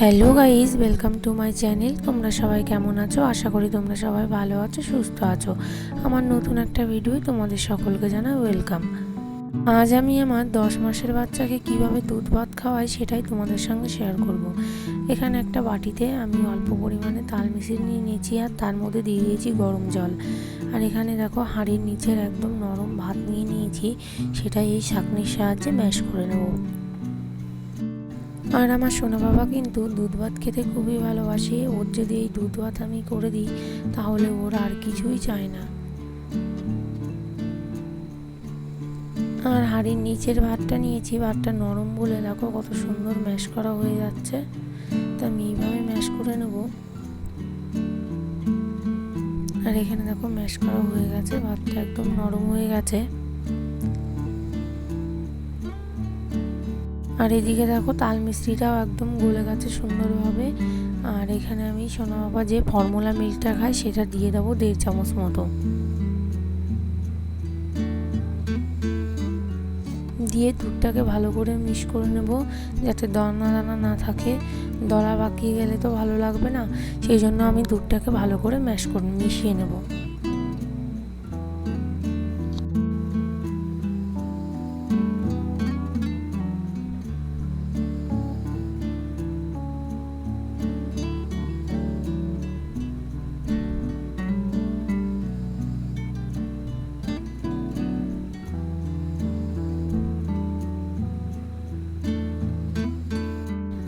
Hello guys welcome to my channel তোমরা সবাই কেমন আছো? আশা করি তোমরা সবাই ভালো আছো, সুস্থ আছো। আমার নতুন একটা ভিডিও তোমাদের সকলকে জানাই ওয়েলকাম আজ আমি আমার দশ মাসের বাচ্চাকে কীভাবে দুধ ভাত খাওয়াই সেটাই তোমাদের সঙ্গে শেয়ার করব। এখানে একটা বাটিতে আমি অল্প পরিমাণে তাল মিশিয়ে নিয়ে নিয়েছি আর তার মধ্যে দিয়ে দিয়েছি গরম জল। আর এখানে দেখো হাঁড়ির নিচের একদম নরম ভাত নিয়ে নিয়েছি, সেটাই এই শাকনির সাহায্যে ম্যাশ করে নেব। আর আমার সোনা বাবা কিন্তু দুধ ভাত খেতে খুবই ভালোবাসে। ওর যদি এই দুধ ভাত আমি করে দিই, তাহলে ওর আর কিছুই চায় না। আর হাড়ির নিচের ভাতটা নিয়েছি। ভাতটা নরম বলে দেখো কত সুন্দর ম্যাশ করা হয়ে যাচ্ছে। তা আমি এইভাবে ম্যাশ করে নেব। আর এখানে দেখো ম্যাশ করা হয়ে গেছে। ভাতটা একদম নরম হয়ে গেছে। আর এদিকে দেখো তাল মিস্ত্রিটাও একদম গলে গেছে সুন্দরভাবে। আর এখানে আমি সোনা বাবা যে ফর্মুলা মিল্কটা খাই সেটা দিয়ে দেবো দেড় চামচ মতো। দিয়ে দুধটাকে ভালো করে মিক্স করে নেব যাতে দানা দানা না থাকে। দলা বাকিয়ে গেলে তো ভালো লাগবে না, সেই জন্য আমি দুধটাকে ভালো করে ম্যাশ করে মিশিয়ে নেব।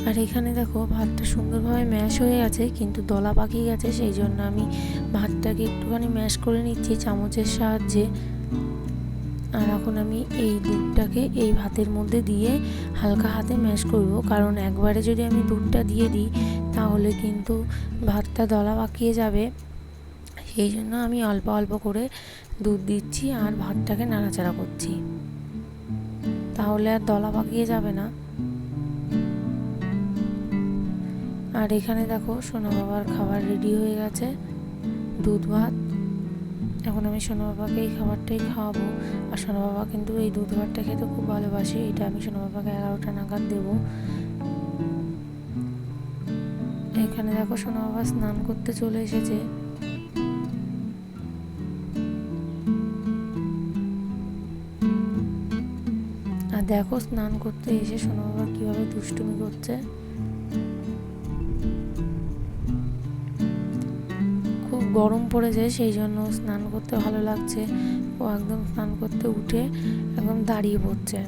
আর এখানে দেখো ভাতটা সুন্দরভাবে ম্যাশ হয়ে গেছে, কিন্তু দলা পাকিয়ে গেছে, সেই জন্য আমি ভাতটাকে একটুখানি ম্যাশ করে নিচ্ছি চামচের সাহায্যে। আর এখন আমি এই দুধটাকে এই ভাতের মধ্যে দিয়ে হালকা হাতে ম্যাশ করব, কারণ একবারে যদি আমি দুধটা দিয়ে দিই, তাহলে কিন্তু ভাতটা দলা পাকিয়ে যাবে। সেই জন্য আমি অল্প অল্প করে দুধ দিচ্ছি আর ভাতটাকে নাড়াচাড়া করছি। তাহলে আর দলা পাকিয়ে যাবে না। আর এখানে দেখো সোনা বাবার খাবার রেডি হয়ে গেছে। দুধ, ভাত। এখন আমি সোনা বাবাকে এই খাবারটাই খাওয়াবো। আর সোনা বাবা কিন্তু এই দুধ, ভাতটা খেতে খুব ভালোবাসে। এটা আমি সোনা বাবাকে এগারোটা নাগাদ দেবো। এখানে দেখো সোনা বাবা স্নান করতে চলে এসেছে। আর দেখো স্নান করতে এসে সোনা বাবা কীভাবে দুষ্টুমি করছে। গরম পড়েছে সেই জন্য স্নান করতে ভালো লাগছে। ও একদম স্নান করতে উঠে একদম দাঁড়িয়ে পড়ছে।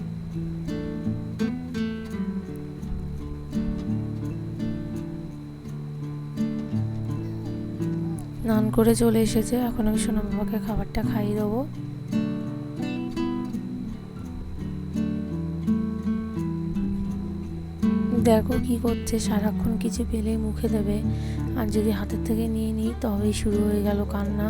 স্নান করে চলে এসেছে। এখন আমি সোনা বাবাকে খাবারটা খাইয়ে দেবো। দেখো কি করছে, সারাক্ষণ কিছু পেলেই মুখে দেবে। আর যদি হাতের থেকে নিয়ে নিই, তবেই শুরু হয়ে গেল কান্না।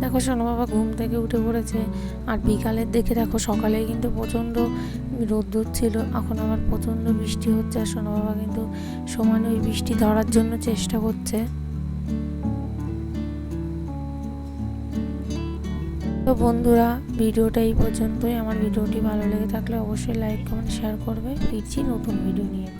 দেখো সোনা বাবা ঘুম থেকে উঠে পড়েছে। আর বিকালের দেখে দেখো সকালে কিন্তু প্রচণ্ড রোদ্দুর ছিল, এখন আমার প্রচণ্ড বৃষ্টি হচ্ছে, আর সোনা বাবা কিন্তু সমানে ওই বৃষ্টি ধরার জন্য চেষ্টা করছে। তো বন্ধুরা, ভিডিওটা এই পর্যন্তই। আমার ভিডিওটি ভালো লেগে থাকলে অবশ্যই লাইক কমেন্ট শেয়ার করবে। ফিরছি নতুন ভিডিও নিয়ে।